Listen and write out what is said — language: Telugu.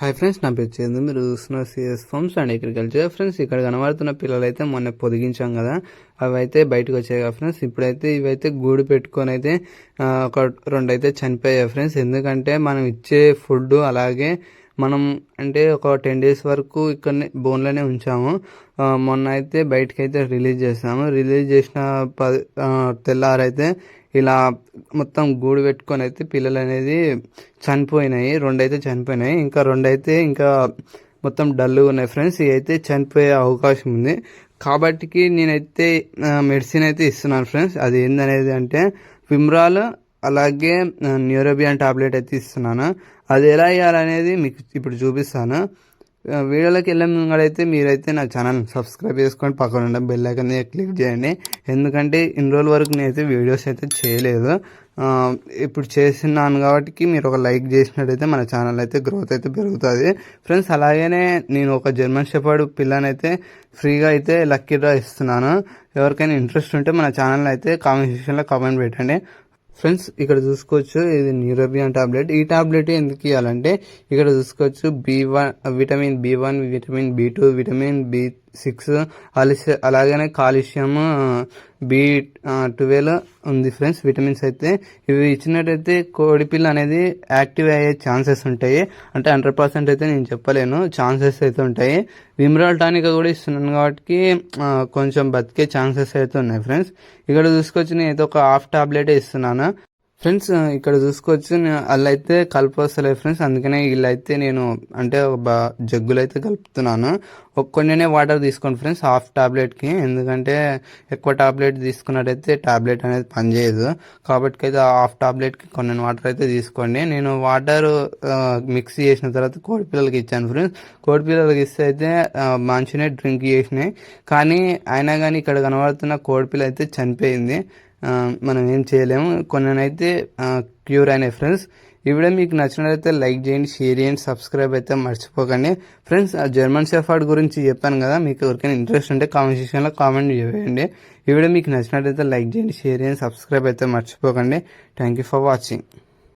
హాయ్ ఫ్రెండ్స్ నా పేరు చందు. మీరు చూస్తున్నారు CS farms and agriculture friends ఇక్కడ కనబడుతున్న పిల్లలు అయితే మొన్న పొదిగించాం కదా. అవి అయితే బయటకు వచ్చాయి కదా ఫ్రెండ్స్. ఇప్పుడైతే ఇవైతే గూడు పెట్టుకొని అయితే ఒక రెండు అయితే చనిపోయాయి ఫ్రెండ్స్. ఎందుకంటే మనం ఇచ్చే ఫుడ్ అలాగే మనం అంటే ఒక టెన్ డేస్ వరకు ఇక్కడనే బోన్లోనే ఉంచాము. మొన్న అయితే బయటకు అయితే రిలీజ్ చేసాము. రిలీజ్ చేసిన పది తెల్లారైతే ఇలా మొత్తం గూడు పెట్టుకొని అయితే పిల్లలు అనేది చనిపోయినాయి రెండు అయితే చనిపోయినాయి. ఇంకా రెండు అయితే ఇంకా మొత్తం డల్గా ఉన్నాయి ఫ్రెండ్స్. ఇవి అయితే చనిపోయే అవకాశం ఉంది. కాబట్టికి నేనైతే మెడిసిన్ అయితే ఇస్తున్నాను ఫ్రెండ్స్. అది ఏందనేది అంటే విమ్రాల్ అలాగే న్యూరోబియాన్ టాబ్లెట్ అయితే ఇస్తున్నాను. అది ఎలా ఇవ్వాలనేది మీకు ఇప్పుడు చూపిస్తాను. వీడియోలోకి వెళ్ళే ముంగడైతే మీరైతే నా ఛానల్ సబ్స్క్రైబ్ చేసుకొని పక్కన ఉన్న బెల్ ఐకన్ క్లిక్ చేయండి. ఎందుకంటే ఇన్ని రోజుల వరకు నేనైతే వీడియోస్ అయితే చేయలేదు. ఇప్పుడు చేస్తున్నాను కాబట్టి మీరు ఒక లైక్ చేసినట్టయితే మన ఛానల్ అయితే గ్రోత్ అయితే పెరుగుతుంది. ఫ్రెండ్స్ అలాగనే నేను ఒక జర్మన్ షెపర్డ్ పిల్లనైతే ఫ్రీగా అయితే లక్కీ డ్రా ఇస్తున్నాను. ఎవరికైనా ఇంట్రెస్ట్ ఉంటే మన ఛానల్ అయితే కామెంట్ సెక్షన్లో కామెంట్ పెట్టండి. ఫ్రెండ్స్ ఇక్కడ చూసుకోవచ్చు ఇది న్యూరోబియన్ టాబ్లెట్. ఈ టాబ్లెట్ ఎందుకు ఇవ్వాలంటే ఇక్కడ చూసుకోవచ్చు B one vitamin B one vitamin B two vitamin B six అలాగనే కాల్షియం బి ట్వెల్వ్ ఉంది ఫ్రెండ్స్ విటమిన్స్ అయితే. ఇవి ఇచ్చినట్టయితే కోడిపిల్ల అనేది యాక్టివ్ అయ్యే ఛాన్సెస్ ఉంటాయి. అంటే హండ్రెడ్ పర్సెంట్ అయితే నేను చెప్పలేను ఛాన్సెస్ అయితే ఉంటాయి. విమ్రాల్ టానిక్ కూడా ఇస్తున్నాను కాబట్టి కొంచెం బతికే ఛాన్సెస్ అయితే ఉన్నాయి ఫ్రెండ్స్. ఇక్కడ చూసుకొచ్చి నేను అయితే ఒక హాఫ్ టాబ్లెట్ ఇస్తున్నాను. ఫ్రెండ్స్ ఇక్కడ చూసుకోవచ్చు. నేను అయితే కలపొస్తలేదు ఫ్రెండ్స్. అందుకనే వీళ్ళైతే నేను అంటే ఒక జగ్గులు అయితే కలుపుతున్నాను. ఒక్కొండనే కొన్నినే వాటర్ తీసుకోండి ఫ్రెండ్స్ హాఫ్ టాబ్లెట్కి. ఎందుకంటే ఎక్కువ టాబ్లెట్ తీసుకున్నట్టయితే టాబ్లెట్ అనేది పనిచేయదు. కాబట్టి అయితే హాఫ్ టాబ్లెట్కి కొన్ని వాటర్ అయితే తీసుకోండి. నేను వాటర్ మిక్స్ చేసిన తర్వాత కోడిపిల్లలకి ఇచ్చాను ఫ్రెండ్స్. కోడిపిల్లలకి ఇస్తే అయితే మంచినే మంచిగానే డ్రింక్ చేసినాయి. కానీ అయినా కానీ ఇక్కడ కనబడుతున్న కోడిపిల్ల అయితే చనిపోయింది. మనం ఏం చేయలేము. కొన్ని అయితే క్యూర్ అయినాయి ఫ్రెండ్స్. ఈ వీడియో మీకు నచ్చినట్లయితే లైక్ చేయండి షేర్ చేయండి సబ్స్క్రైబ్ అయితే మర్చిపోకండి. ఫ్రెండ్స్ ఆ జర్మన్ షెఫార్డ్ గురించి చెప్పాను కదా మీకు ఎవరికైనా ఇంట్రెస్ట్ ఉంటే కామెంట్ సెక్షన్లో కామెంట్ చేయండి. ఈ వీడియో మీకు నచ్చినట్లయితే లైక్ చేయండి షేర్ చేయండి సబ్స్క్రైబ్ అయితే మర్చిపోకండి. Thank you for watching.